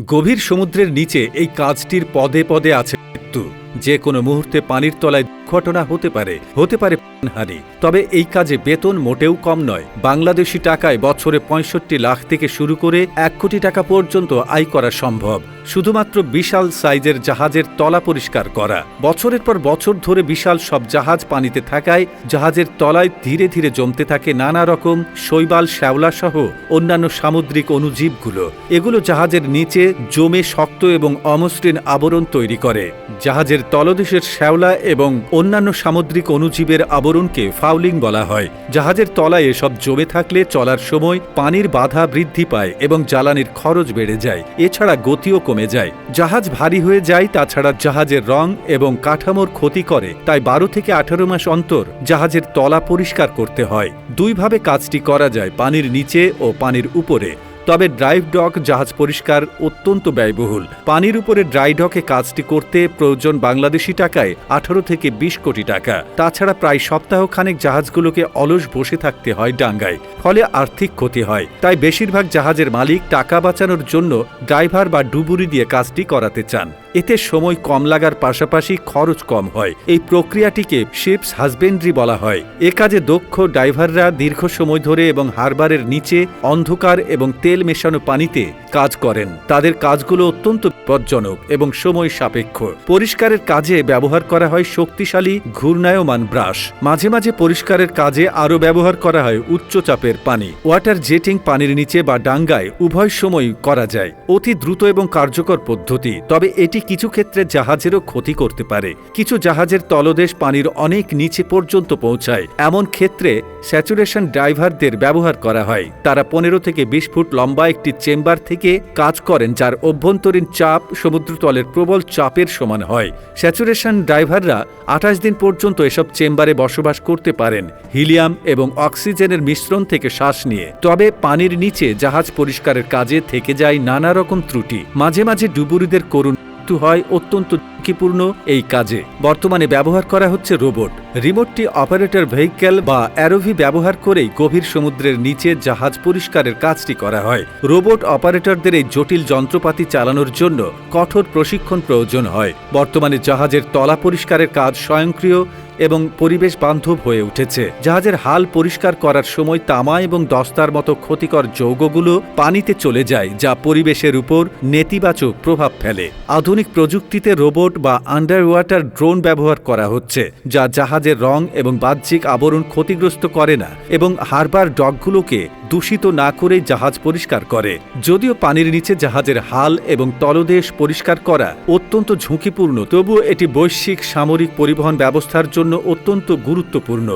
গভীর সমুদ্রের নিচে এই কাজটির পদে পদে আছে মৃত্যু। যে কোনো মুহূর্তে পানির তলায় দুর্ঘটনা হতে পারে হতে পারে প্রাণহানি। তবে এই কাজে বেতন মোটেও কম নয়। বাংলাদেশি টাকায় বছরে পঁয়ষট্টি লাখ থেকে শুরু করে এক কোটি টাকা পর্যন্ত আয় করা সম্ভব। শুধুমাত্র বিশাল সাইজের জাহাজের তলা পরিষ্কার করা। বছরের পর বছর ধরে বিশাল সব জাহাজ পানিতে থাকায় জাহাজের তলায় ধীরে ধীরে জমতে থাকে নানা রকম শৈবাল, শ্যাওলা সহ অন্যান্য সামুদ্রিক অণুজীবগুলো এগুলো জাহাজের নিচে জমে শক্ত এবং অমসৃণ আবরণ তৈরি করে। জাহাজের তলদেশের শ্যাওলা এবং অন্যান্য সামুদ্রিক অণুজীবের আবরণকে ফাউলিং বলা হয়। জাহাজের তলায় এসব জমে থাকলে চলার সময় পানির বাধা বৃদ্ধি পায় এবং জ্বালানির খরচ বেড়ে যায়। এছাড়া গতিও কমে যায়। জাহাজ ভারী হয়ে যায়, তাছাড়া জাহাজের রং এবং কাঠামোর ক্ষতি করে। তাই বারো থেকে আঠারো মাস অন্তর জাহাজের তলা পরিষ্কার করতে হয়। দুইভাবে কাজটি করা যায়, পানির নিচে ও পানির উপরে। তবে ড্রাইভ ডক জাহাজ পরিষ্কার অত্যন্ত ব্যয়বহুল। পানির উপরে ড্রাই ডকে কাজটি করতে প্রয়োজন বাংলাদেশি টাকায় আঠারো থেকে বিশ কোটি টাকা। তাছাড়া প্রায় সপ্তাহখানেক জাহাজগুলোকে অলস বসে থাকতে হয় ডাঙ্গায়, ফলে আর্থিক ক্ষতি হয়। তাই বেশিরভাগ জাহাজের মালিক টাকা বাঁচানোর জন্য ড্রাইভার বা ডুবুরি দিয়ে কাজটি করাতে চান। এতে সময় কম লাগার পাশাপাশি খরচ কম হয়। এই প্রক্রিয়াটিকে শিপস হাজবেন্ড্রি বলা হয়। এ কাজে দক্ষ ড্রাইভাররা দীর্ঘ সময় ধরে এবং হারবারের নিচে অন্ধকার এবং তেল মেশানো পানিতে কাজ করেন। তাদের কাজগুলো অত্যন্ত বিপজ্জনক এবং সময় সাপেক্ষ। পরিষ্কারের কাজে ব্যবহার করা হয় শক্তিশালী ঘূর্ণায়মান ব্রাশ। মাঝে মাঝে পরিষ্কারের কাজে আরও ব্যবহার করা হয় উচ্চচাপের পানি। ওয়াটার জেটিং পানির নিচে বা ডাঙ্গায় উভয় সময় করা যায়। অতি দ্রুত এবং কার্যকর পদ্ধতি। তবে এটি কিছু ক্ষেত্রে জাহাজেরও ক্ষতি করতে পারে। কিছু জাহাজের তলদেশ পানির অনেক নিচে পর্যন্ত পৌঁছায়। এমন ক্ষেত্রে স্যাচুরেশন ড্রাইভারদের ব্যবহার করা হয়। তারা পনেরো থেকে বিশ ফুট লম্বা একটি চেম্বার থেকে কাজ করেন যার অভ্যন্তরীণ চাপ সমুদ্রতলের প্রবল চাপের সমান হয়। স্যাচুরেশন ড্রাইভাররা আঠাশ দিন পর্যন্ত এসব চেম্বারে বসবাস করতে পারেন, হিলিয়াম এবং অক্সিজেনের মিশ্রণ থেকে শ্বাস নিয়ে। তবে পানির নিচে জাহাজ পরিষ্কারের কাজে থেকে যায় নানা রকম ত্রুটি। মাঝে মাঝে ডুবুরিদের করুণ মৃত্যু হয় অত্যন্ত ঝুঁকিপূর্ণ এই কাজে। বর্তমানে ব্যবহার করা হচ্ছে রোবট। রিমোটটি অপারেটর ভেহিক্যাল বা অ্যারোভি ব্যবহার করেই গভীর সমুদ্রের নিচে জাহাজ পরিষ্কারের কাজটি করা হয়। রোবট অপারেটরদের এই জটিল যন্ত্রপাতি চালানোর জন্য কঠোর প্রশিক্ষণ প্রয়োজন হয়। বর্তমানে জাহাজের তলা পরিষ্কারের কাজ স্বয়ংক্রিয় এবং পরিবেশ বান্ধব হয়ে উঠেছে। জাহাজের হাল পরিষ্কার করার সময় তামা এবং দস্তার মতো ক্ষতিকর যৌগগুলো পানিতে চলে যায়, যা পরিবেশের উপর নেতিবাচক প্রভাব ফেলে। আধুনিক প্রযুক্তিতে রোবট বা আন্ডার ওয়াটার ড্রোন ব্যবহার করা হচ্ছে, যা জাহাজের রং এবং বাহ্যিক আবরণ ক্ষতিগ্রস্ত করে না, এবং হারবার ডকগুলোকে দূষিত না করে জাহাজ পরিষ্কার করে। যদিও পানির নিচে জাহাজের হাল এবং তলদেশ পরিষ্কার করা অত্যন্ত ঝুঁকিপূর্ণ, তবুও এটি বৈশ্বিক সামরিক পরিবহন ব্যবস্থার জন্য অত্যন্ত গুরুত্বপূর্ণ।